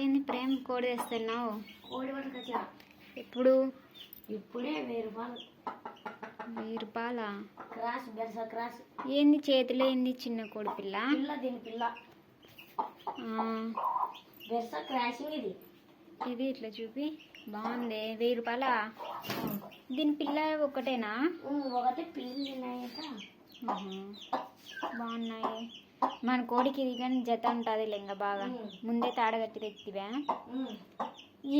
ఏంది ప్రేమ కోడి తెస్తున్నావు? కోడి పట్టుకొచ్చా ఎప్పుడు? ఇప్పుడే వెయ్యి రూపాయలు. వెయ్యి రూపాయల? క్రాస్ బెరస క్రాస్. ఏంది చేతిలో ఏంది చిన్న కోడి పిల్ల? పిల్ల దీని పిల్ల. బెరస క్రాసింగ్ ఇది. ఇది ఇట్లా చూపి. బాగుంది. వెయ్యి రూపాయల? దీని పిల్ల ఒకటేనా? ఒకటి పిల్లలు. బాగున్నాయి. మన కోడికి ఇది కానీ జత ఉంటుంది ఇంకా బాగా. ముందే తాడగట్టి తెచ్చివా.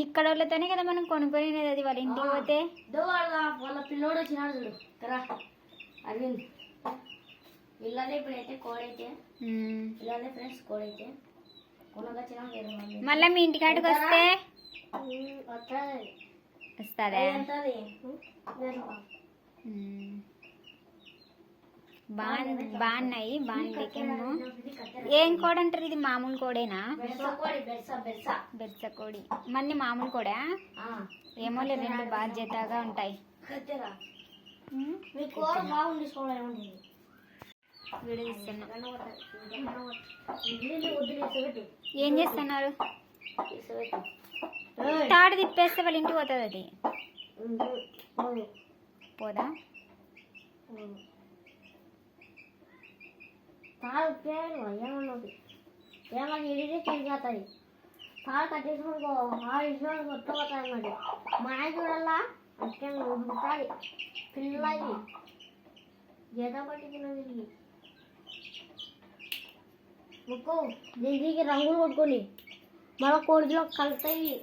ఇక్కడ వాళ్ళతోనే కదా మనం కొనుక్కొనేది అది వాళ్ళ ఇంటికి పోతే? వాళ్ళ పిల్లోడు వచ్చినాడు చూడు. కదా అరవింద్. పిల్లలే ఇప్పుడైతే కోడైతే. పిల్లలే ఫ్రెండ్స్ కోడైతే మళ్ళీ మీ ఇంటికాడికి వస్తే? వస్తుంది. బాగుంది బాగున్నాయి బాగుండేకేమో ఏం కోడి అంటారు ఇది? మామూలు కోడేనా? బెరస కోడి మన్ని మామూలు కోడా? ఆ, ఏమోలే రెండు బాధ్యతగా ఉంటాయి. ఏం చేస్తున్నారు? తాడు తిప్పేస్తే వాళ్ళ ఇంటికి పోతుంది అది. పోదా? తాడు పేరు ఏమన్నది ఏమని ఇడితే తిరిగేస్తుంది తాడు కట్టేసుకో ఆ ఇష్టం కొట్టుకోతాయి మరి మా ఆయన చూడాలా అంటే ఉంటుంది పిల్లది జత పట్టుకున్నది ముక్కు దీనికి రంగులు కొట్టుకొని మళ్ళీ కోడిలో కలుతాయి.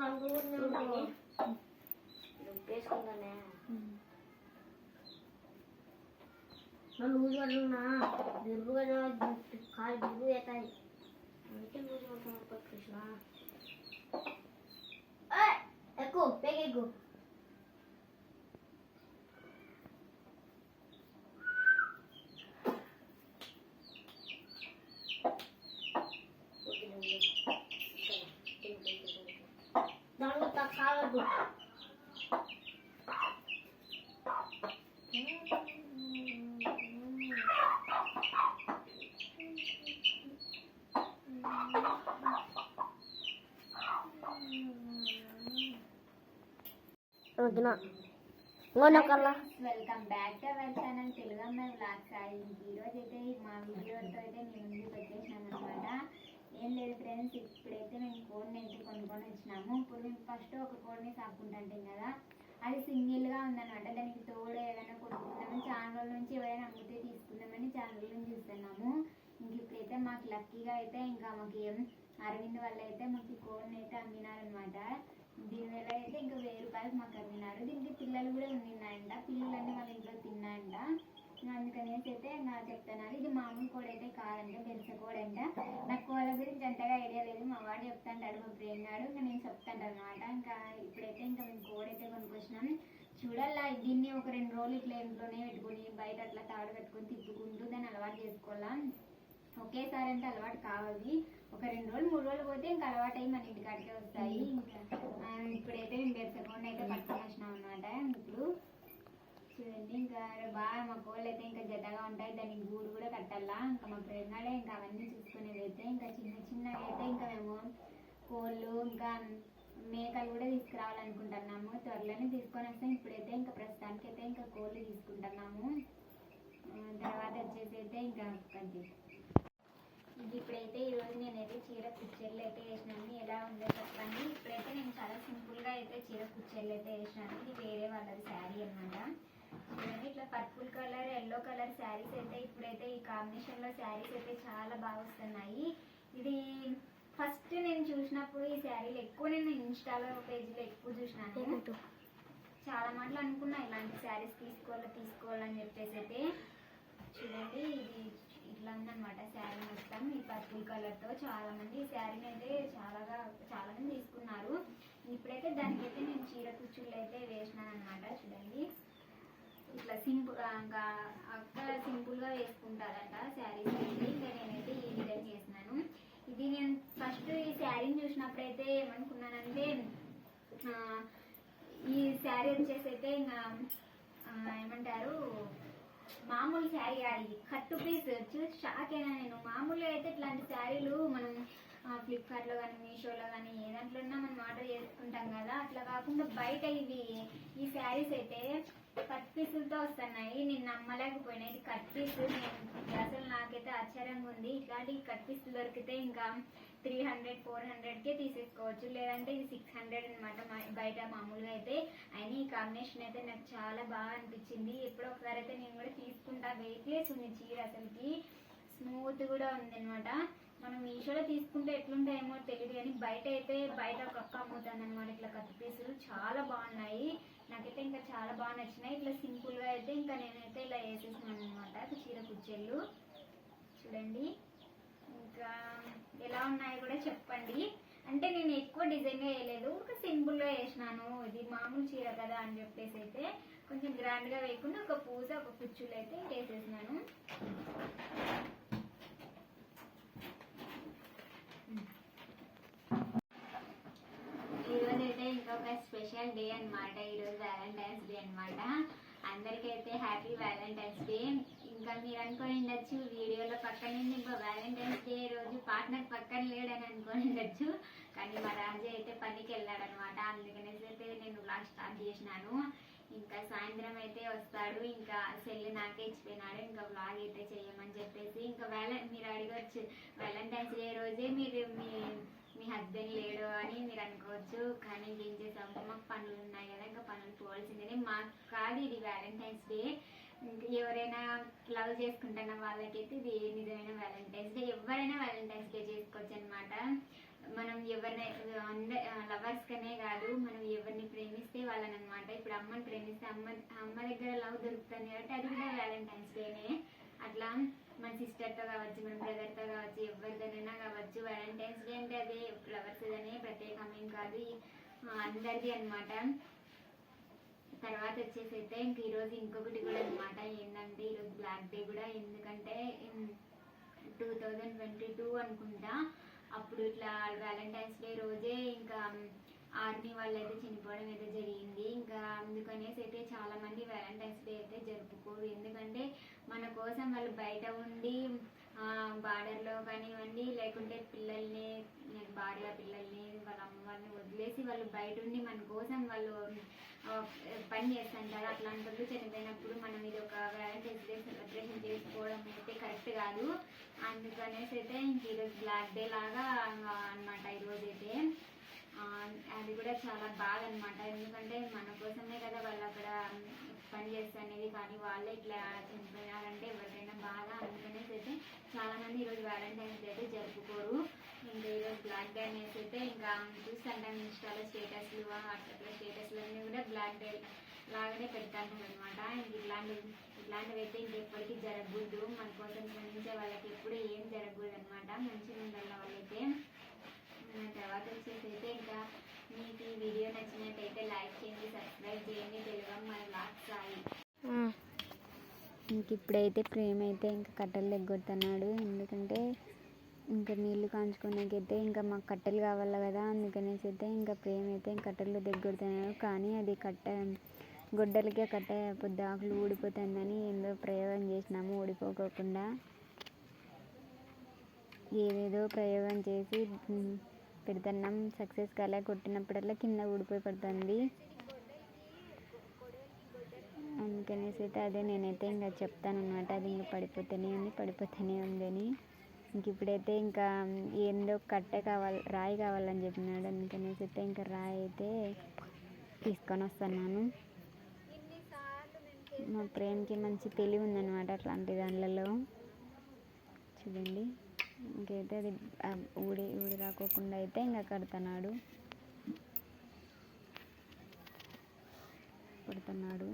రంగులు నన్ను లూజ్ పడుతున్నా దిరుగుగా కాలు దిరుగు అవుతాయి అందుకే లూజ్ పడుతున్నా కృష్ణ ఏయ్, ఎక్కు పేగ ఎక్కు వదిన. Welcome back to our channel Telugu అమ్మాయి బ్లాగ్స్ ఈ రోజు అయితే మా వీడియోతో అయితే మేము ముందుకు వచ్చేసినాం అనమాట ఏం లేదు ఫ్రెండ్స్ ఇప్పుడైతే మేము కోడిని అయితే కొనుక్కొని వచ్చినాము. ఇప్పుడు మేము ఫస్ట్ ఒక కోడిని సాకుంటాంటాం కదా. అది సింగిల్గా ఉందన్నమాట. దానికి తోడు ఏదైనా కొనుక్కుందామని చాలా రోజుల నుంచి ఎవరైనా అమ్మితే తీసుకుందామని చాలా రోజుల నుంచి చూస్తున్నాము. ఇంక ఇప్పుడైతే మాకు లక్కీగా అయితే ఇంకా మాకు అరవింద్ వాళ్ళు అయితే మాకు కోడిని అయితే అమ్మినారనమాట దీనిలో అయితే ఇంకా వెయ్యి రూపాయలు మాకు అమ్మినారు దీనికి పిల్లలు కూడా ఉన్నాయంట పిల్లలన్నీ వాళ్ళ ఇంట్లో తిన్నాయంట. అందుకనేసి అయితే నా చెప్తున్నారు ఇది మామూలు కోడి అయితే కాదండి పెద్ద కోడి అంట నాకు వాళ్ళ గురించి అంతగా ఐడియా లేదు. మా వాడు చెప్తాంటాడు మా ప్రేమ్ గాడు. ఇంకా నేను చెప్తాను అనమాట ఇంకా ఇప్పుడైతే ఇంకా మేము కోడి అయితే కొనుక్కొచ్చినాం. చూడాలా దీన్ని ఒక రెండు రోజులు ఇట్లా ఇంట్లోనే పెట్టుకొని బయట అట్లా తాడు కట్టుకొని తిప్పుకుంటూ దాన్ని అలవాటు చేసుకోవాలా? ఒకేసారి అంటే అలవాటు కావాలి ఒక రెండు రోజులు మూడు రోజులు పోతే ఇంకా అలవాటు అయ్యి మన ఇంటికాడికే వస్తాయి. ఇంకా ఇప్పుడైతే మేము బెరసకుండా అయితే పట్టుకొని వచ్చినాం అనమాట ఇప్పుడు చూడండి ఇంకా బాగా మా కోళ్ళు అయితే ఇంకా జతగా ఉంటాయి. దానికి గూడు కూడా కట్టాలా? ఇంకా మా ప్రేమగాడే ఇంకా అవన్నీ చూసుకునేది అయితే ఇంకా చిన్న చిన్నగా అయితే ఇంకా మేము కోళ్ళు ఇంకా మేకలు కూడా తీసుకురావాలనుకుంటున్నాము. త్వరలోనే తీసుకొని వస్తాం. ఇప్పుడైతే ఇంకా ప్రస్తుతానికి అయితే ఇంకా కోళ్ళు తీసుకుంటున్నాము. తర్వాత వచ్చేసి అయితే ఇంకా అది ఇప్పుడైతే ఈరోజు నేనైతే చీర కుచ్చెళ్ళు అయితే వేసినాను. ఎలా ఉందో చెప్పండి. ఇప్పుడైతే నేను చాలా సింపుల్గా అయితే చీర కుచ్చెళ్ళు అయితే వేసినాను. ఇది వేరే వాళ్ళది శారీ అనమాట చూడండి ఇట్లా purple colour yellow colour sarees అయితే ఇప్పుడైతే ఈ కాంబినేషన్లో శారీస్ అయితే చాలా బాగా వస్తున్నాయి. ఇది ఫస్ట్ నేను చూసినప్పుడు ఈ శారీలు ఎక్కువ నేను ఇన్స్టాలో పేజీలో ఎక్కువ చూసినాను. చాలా మాటలు అనుకున్నా ఇలాంటి శారీస్ తీసుకోవాలి తీసుకోవాలని చెప్పేసి అయితే. చూడండి ఇది ఇట్లా ఉందనమాట శారీ మొత్తం ఈ పర్పుల్ కలర్తో చాలా మంది ఈ శారీని అయితే చాలాగా చాలా మంది తీసుకున్నారు. ఇప్పుడైతే దానికైతే నేను చీర కుచ్చుళ్ళు అయితే వేసినాను అనమాట చూడండి. ఇట్లా సింపుల్ ఇంకా అక్క సింపుల్గా వేసుకుంటారంట శారీస్ అయితే ఇంకా నేనైతే ఈ విధంగా చేసినాను ఇది నేను ఫస్ట్ ఈ శారీని చూసినప్పుడైతే ఏమనుకున్నానంటే ఈ శారీ వచ్చేసి అయితే ఇంకా ఏమంటారు మామూలు శారీ కాదు ఇది కట్టు పీస్ చూసి షాక్ అయినా నేను. మామూలుగా అయితే ఇట్లాంటి శారీలు మనం ఫ్లిప్కార్ట్లో కానీ మీషోలో కానీ ఏ దాంట్లో మనం ఆర్డర్ చేసుకుంటాం కదా. అట్లా కాకుండా బయట ఇవి ఈ శారీస్ అయితే కట్ పీసులతో వస్తున్నాయి. నేను నమ్మలేకపోయినా. ఇది కట్ పీస్. నేను అసలు నాకైతే ఆశ్చర్యంగా ఉంది. ఇట్లాంటి కట్ పీసులు దొరికితే ఇంకా త్రీ హండ్రెడ్ ఫోర్ హండ్రెడ్కే తీసేసుకోవచ్చు. లేదంటే ఇది సిక్స్ హండ్రెడ్ అనమాట బయట మామూలుగా అయితే అయినా ఈ కాంబినేషన్ అయితే నాకు చాలా బాగా అనిపించింది. ఎప్పుడో ఒకసారి అయితే నేను కూడా తీసుకుంటా వెయిట్లెస్ ఉంది చీర అసలుకి. స్మూత్ కూడా ఉంది అనమాట మనం మీషోలో తీసుకుంటే ఎట్లుంటాయేమో తెలియదు కానీ బయట అయితే బయట ఒక అక్క అమ్ముతుంది అనమాట ఇట్లా కట్ పీసులు. చాలా బాగున్నాయి. నాకైతే ఇంకా చాలా బాగా నచ్చినాయి. ఇట్లా సింపుల్గా అయితే ఇంకా నేనైతే ఇలా వేసేసాను అనమాట చీర కుచ్చెళ్ళు. చూడండి. ఇంకా ఎలా ఉన్నాయో కూడా చెప్పండి. అంటే నేను ఎక్కువ డిజైన్గా వేయలేదు ఒక సింపుల్గా వేసినాను. ఇది మామూలు చీర కదా అని చెప్పేసి అయితే కొంచెం గ్రాండ్గా వేయకుండా ఒక పూజ ఒక కుచ్చులు అయితే వేసేసినాను. ఈరోజు అయితే ఇంకొక స్పెషల్ డే అన్నమాట. ఈరోజు వ్యాలంటైన్స్ డే అన్నమాట. అందరికైతే హ్యాపీ వ్యాలంటైన్స్ డే ఇంకా మీరు అనుకోని ఉండొచ్చు వీడియోలో పక్కన ఇంకా వ్యాలంటైన్స్ పార్ట్నర్ పక్కన లేడని అనుకోవచ్చు ఉండొచ్చు. కానీ మా రాజే అయితే పనికి వెళ్ళాడు అనమాట అందుకనేసి అయితే నేను బ్లాగ్ స్టార్ట్ చేసినాను. ఇంకా సాయంత్రం అయితే వస్తాడు. ఇంకా సెల్ నాకే ఇచ్చిపోయినాడు. ఇంకా బ్లాగ్ అయితే చేయమని చెప్పేసి ఇంకా వేల మీరు అడగచ్చు. వ్యాలంటైన్స్ డే రోజే మీరు మీ మీ హస్బెండ్ లేడు అని మీరు అనుకోవచ్చు. కానీ ఏం చేసాము? మాకు పనులు ఉన్నాయి కదా. ఇంకా పనులు పోవాల్సిందే. మాకు కాదు ఇది వ్యాలంటైన్స్ డే ఎవరైనా లవ్ చేసుకుంటున్న వాళ్ళకైతే ఇది నిజమైన వ్యాలంటైన్స్ డే. ఎవరైనా వ్యాలంటైన్స్ డే చేసుకోవచ్చు అనమాట మనం ఎవరినైనా అంద లవర్స్ కనే కాదు మనం ఎవరిని ప్రేమిస్తే వాళ్ళని అనమాట ఇప్పుడు అమ్మని ప్రేమిస్తే అమ్మ అమ్మ దగ్గర లవ్ దొరుకుతుంది కాబట్టి అది కూడా వ్యాలంటైన్స్ డేనే అట్లా మన సిస్టర్తో కావచ్చు మన బ్రదర్తో కావచ్చు ఎవరిదైనా కావచ్చు వ్యాలంటైన్స్ డే అంటే అదే. ఫ్లవర్స్ అనే ప్రత్యేకమేం కాదు. అందరిది అనమాట తర్వాత వచ్చేసి అయితే ఇంక ఈరోజు ఇంకొకటి కూడా అనమాట ఏంటంటే ఈరోజు బ్లాక్ డే కూడా. ఎందుకంటే టూ థౌజండ్ ట్వంటీ టూ అనుకుంటా అప్పుడు ఇట్లా వ్యాలంటైన్స్ డే రోజే ఇంకా ఆర్మీ వాళ్ళు అయితే చనిపోవడం అయితే జరిగింది. ఇంకా అందుకనేసి అయితే చాలా మంది వ్యాలంటైన్స్ డే అయితే జరుపుకోరు. ఎందుకంటే మన కోసం వాళ్ళు బయట ఉండి బార్డర్లో కానివ్వండి లేకుంటే పిల్లల్ని భార్య పిల్లల్ని వాళ్ళ అమ్మ వాళ్ళని వదిలేసి వాళ్ళు బయట ఉండి మన కోసం వాళ్ళు పని పని చేస్తుంటారు. అట్లాంటి వాళ్ళు చనిపోయినప్పుడు మనం ఇది ఒక వ్యాలంటైన్స్ డే సెలబ్రేషన్ చేసుకోవడం అయితే కరెక్ట్ కాదు. అందుకనేసి అయితే ఇంక ఈరోజు బ్లాక్ డే లాగా అనమాట ఈరోజు అయితే. అది కూడా చాలా బాగా అనమాట ఎందుకంటే మన కోసమే కదా వాళ్ళు అక్కడ పని చేస్తానేది కానీ వాళ్ళే ఇట్లా చనిపోయినారంటే ఎవరికైనా బాధ అందుకనేసి అయితే చాలా మంది ఈరోజు వ్యాలంటైన్స్ డే అయితే జరుపుకోరు. ఇంకా ఈరోజు బ్లాక్ డే అనేసి అయితే ఇంకా చూస్తుంటాం ఇన్స్టాలో స్టేటస్లు వాట్సాప్లో స్టేటస్లు అన్నీ కూడా బ్లాక్ డే లాగానే పెడతాను అనమాట ఇంక ఇట్లాంటి ఇట్లాంటివి అయితే ఇంకెప్పటికీ జరగకూడదు. మన కోసం ప్రేమించే వాళ్ళకి ఎప్పుడూ ఏం జరగకూడదు అనమాట మంచిగా ఉండాలి వాళ్ళైతే తర్వాత వచ్చేసి అయితే ఇంకా మీకు ఈ వీడియో నచ్చినట్టయితే లైక్ చేయండి సబ్స్క్రైబ్ చేయండి తెలుగు మన లాక్ సాయి. ఇంక ఇప్పుడైతే ప్రేమ అయితే ఇంకా కట్టెలు దగ్గొడుతున్నాడు ఎందుకంటే ఇంకా నీళ్ళు కాంచుకోనేకైతే ఇంకా మాకు కట్టెలు కావాలి కదా అందుకనేసి అయితే ఇంకా ప్రేమ అయితే కట్టెలు దగ్గొడుతున్నాడు కానీ అది కట్ట గొడ్డలకే కట్ట పొద్దు ఆకులు ఊడిపోతుందని ఏందో ప్రయోగం చేసినాము ఊడిపోకోకుండా. ఏదేదో ప్రయోగం చేసి పెడుతున్నాం. సక్సెస్గా అలా కొట్టినప్పుడల్లా కింద ఊడిపోయి పడుతుంది. అందుకనేసి అయితే అదే నేనైతే ఇంకా చెప్తాను అనమాట అది ఇంకా పడిపోతేనే ఉంది పడిపోతూనే ఉందని. ఇంక ఇప్పుడైతే ఇంకా ఏందో కట్టె కావాలి రాయి కావాలని చెప్పినాడు. అందుకనేసి అయితే ఇంకా రాయి అయితే తీసుకొని వస్తున్నాను. మా ప్రేమకి మంచి తెలివి ఉందన్నమాట అట్లాంటి దానిలలో చూడండి. ఇంకైతే అది ఊడి ఊడి రాకోకుండా అయితే ఇంకా కడుతున్నాడు. పడుతున్నాడు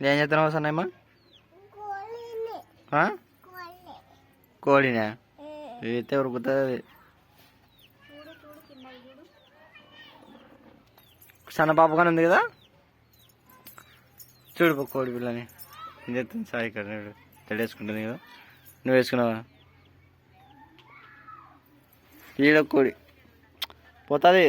ఏం చేస్తున్నావు సన్నమ్మ ఆ? కోడినా. అయితే ఉరుకుతుంది సన్న పాప కానీ ఉంది కదా? చూడు కోడి పిల్లని. ఏం చేస్తుంది సాయి ఇక్కడ? తెడేసుకుంటుంది కదా. నువ్వు వేసుకున్నావా? ఈడ కోడి. పోతుంది.